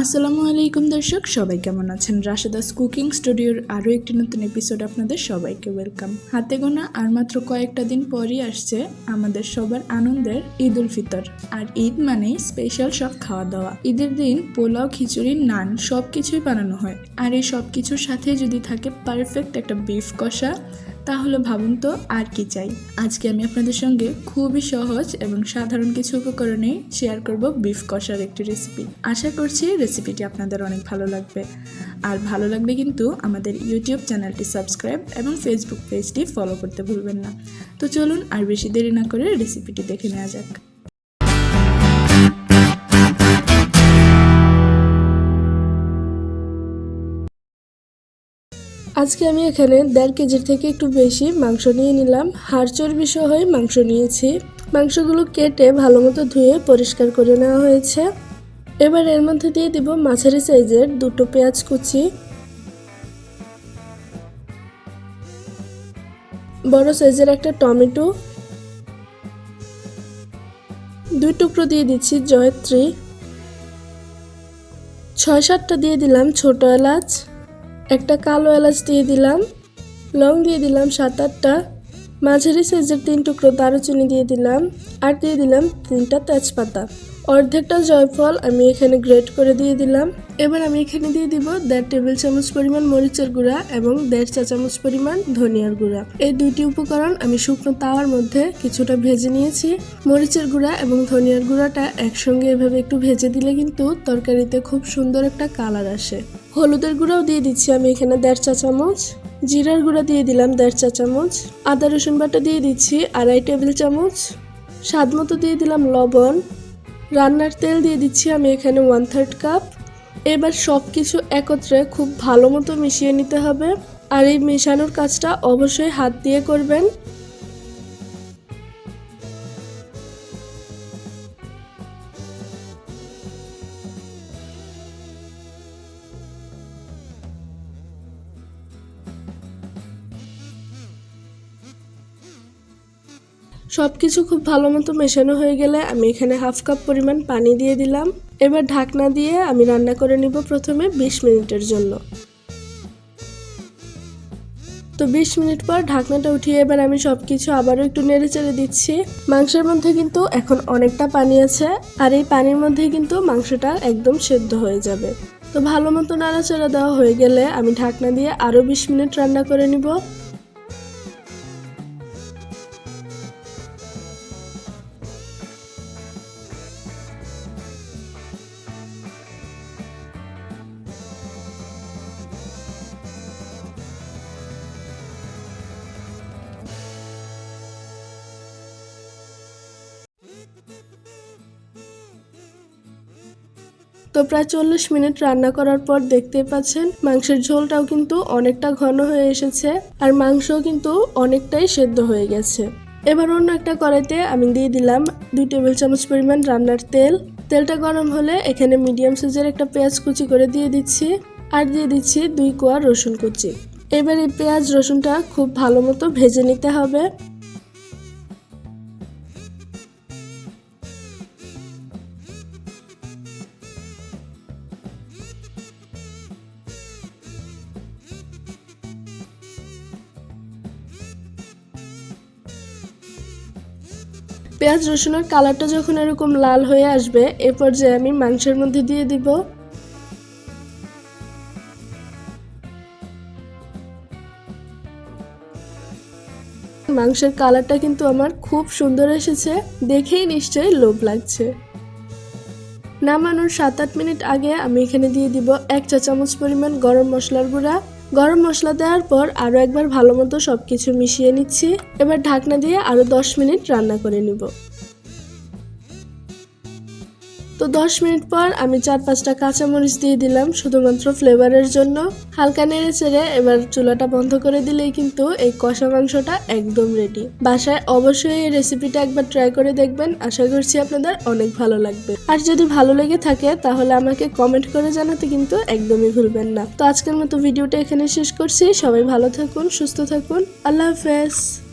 আসসালামু আলাইকুম দর্শক, সবাই কেমন আছেন? রাশেদাস কুকিং স্টুডিওর আরও একটি নতুন এপিসোড আপনাদের সবাইকে ওয়েলকাম হাতে গোনা আর মাত্র কয়েকটা দিন পরই আসছে আমাদের সবার আনন্দের ঈদ উল ফিতর। আর ঈদ মানেই স্পেশাল সব খাওয়া দাওয়া ঈদের দিন পোলাও, খিচুড়ি, নান সব কিছুই বানানো হয়। আর এই সব কিছুর সাথে যদি থাকে পারফেক্ট একটা বিফ কষা তাহলে ভাবুন তো আর কি চাই। আজকে আমি আপনাদের সঙ্গে খুবই সহজ এবং সাধারণ কিছু উপকরণে শেয়ার করব বিফ কষার একটি রেসিপি আশা করছি রেসিপিটি আপনাদের অনেক ভালো লাগবে। আর ভালো লাগলে কিন্তু আমাদের ইউটিউব চ্যানেলটি সাবস্ক্রাইব এবং ফেসবুক পেজটি ফলো করতে ভুলবেন না। তো চলুন আর বেশি দেরি না করে রেসিপিটি দেখে নেওয়া যাক। আজকে আমি এখানে দেড় কেজির থেকে একটু বেশি মাংস নিয়ে নিলাম। হাড় চর্বি সহই মাংস নিয়েছি। মাংসগুলো কেটে ভালো মতো ধুয়ে পরিষ্কার করে নেওয়া হয়েছে। এবার এর মধ্যে দিয়ে দিব মাঝারি সাইজের দুটো পেঁয়াজ কুচি। বড় সাইজের একটা টমেটো। দুই টুকরো দিয়ে দিচ্ছি জয়ত্রী। ছয় সাতটা দিয়ে দিলাম ছোট এলাচ। একটা কালো এলাচ দিয়ে দিলাম, লং দিয়ে দিলাম সাত আটটা, মাঝারি সাইজের তিন টুকরো দারুচিনি দিয়ে দিলাম, আর দিয়ে দিলাম তিনটা তেজপাতা। অর্ধেকটা জয়ফল আমি এখানে গ্রেট করে দিয়ে দিলাম। এবার আমি এখানে দিয়ে দিব দেড় টেবিল চামচ পরিমাণ মরিচের গুঁড়া এবং দেড় চা চামচ পরিমাণ ধনিয়ার গুঁড়া। এই দুইটি উপকরণ আমি শুকনো তাওয়ার মধ্যে কিছুটা ভেজে নিয়েছি। মরিচের গুঁড়া এবং ধনিয়ার গুঁড়াটা একসঙ্গে এভাবে একটু ভেজে দিলে কিন্তু তরকারিতে খুব সুন্দর একটা কালার আসে। হলুদের গুঁড়াও দিয়ে দিচ্ছি আমি এখানে দেড় চা চামচ, জিরার গুঁড়া দিয়ে দিলাম দেড় চা চামচ, আদা রসুন বাটা দিয়ে দিচ্ছি আড়াই টেবিল চামচ, স্বাদ মতো দিয়ে দিলাম লবণ, রান্নার তেল দিয়ে দিচ্ছি আমি এখানে ওয়ান থার্ড কাপ এবার সব কিছু একত্রে খুব ভালো মতো মিশিয়ে নিতে হবে। আর এই মেশানোর কাজটা অবশ্যই হাত দিয়ে করবেন। সব কিছু খুব ভালো মতো মেশানো হয়ে গেলে আমি এখানে হাফ কাপ পরিমাণ পানি দিয়ে দিলাম। এবার ঢাকনা দিয়ে আমি রান্না করে নিব প্রথমে বিশ মিনিটের জন্য। তো বিশ মিনিট পর ঢাকনাটা উঠিয়ে এবার আমি সব কিছু আবারও একটু নেড়ে চেড়ে দিচ্ছি। মাংসের মধ্যে কিন্তু এখন অনেকটা পানি আছে আর এই পানির মধ্যে কিন্তু মাংসটা একদম সেদ্ধ হয়ে যাবে। তো ভালো মতো নাড়াচাড়া দেওয়া হয়ে গেলে আমি ঢাকনা দিয়ে আরও বিশ মিনিট রান্না করে নিব। তো প্রায় চল্লিশ মিনিট রান্না করার পর দেখতে পাচ্ছেন, মাংসের ঝোলটাও কিন্তু অনেকটা ঘন হয়ে এসেছে আর মাংসও কিন্তু অনেকটাই সেদ্ধ হয়ে গেছে। এবার অন্য একটা কড়াইতে আমি দিয়ে দিলাম দুই টেবিল চামচ পরিমাণ রান্নার তেল। তেলটা গরম হলে এখানে মিডিয়াম সাইজের একটা পেঁয়াজ কুচি করে দিয়ে দিচ্ছি আর দিয়ে দিচ্ছি দুই কোয়া রসুন কুচি। এবার এই পেঁয়াজ রসুনটা খুব ভালো মতো ভেজে নিতে হবে। পেঁয়াজ রসুনের কালারটা যখন এরকম লাল হয়ে আসবে, এ পর্যায়ে আমি মাংসের মধ্যে দিয়ে দিব। মাংসের কালারটা কিন্তু আমার খুব সুন্দর এসেছে, দেখেই নিশ্চয়ই লোভ লাগছে। নামানোর সাত আট মিনিট আগে আমি এখানে দিয়ে দিব এক চা চামচ পরিমাণ গরম মশলার গুঁড়া গরম মশলা দেওয়ার পর আরও একবার ভালো মতো সব কিছু মিশিয়ে নিচ্ছি। এবার ঢাকনা দিয়ে আরও দশ মিনিট রান্না করে নিব। তো দশ মিনিট পর আমি চার পাঁচটা কাঁচামরিচ দিয়ে দিলাম শুধুমাত্র ফ্লেভারের জন্য। হালকা নেড়ে চেড়ে এবার চুলাটা বন্ধ করে দিলেই কিন্তু এই কষা মাংসটা একদম রেডি বাসায় অবশ্যই এই রেসিপিটা একবার ট্রাই করে দেখবেন। আশা করছি আপনাদের অনেক ভালো লাগবে। আর যদি ভালো লেগে থাকে তাহলে আমাকে কমেন্ট করে জানাতে কিন্তু একদমই ভুলবেন না। তো আজকের মতো ভিডিওটা এখানে শেষ করছি। সবাই ভালো থাকুন, সুস্থ থাকুন। আল্লাহ হাফেজ।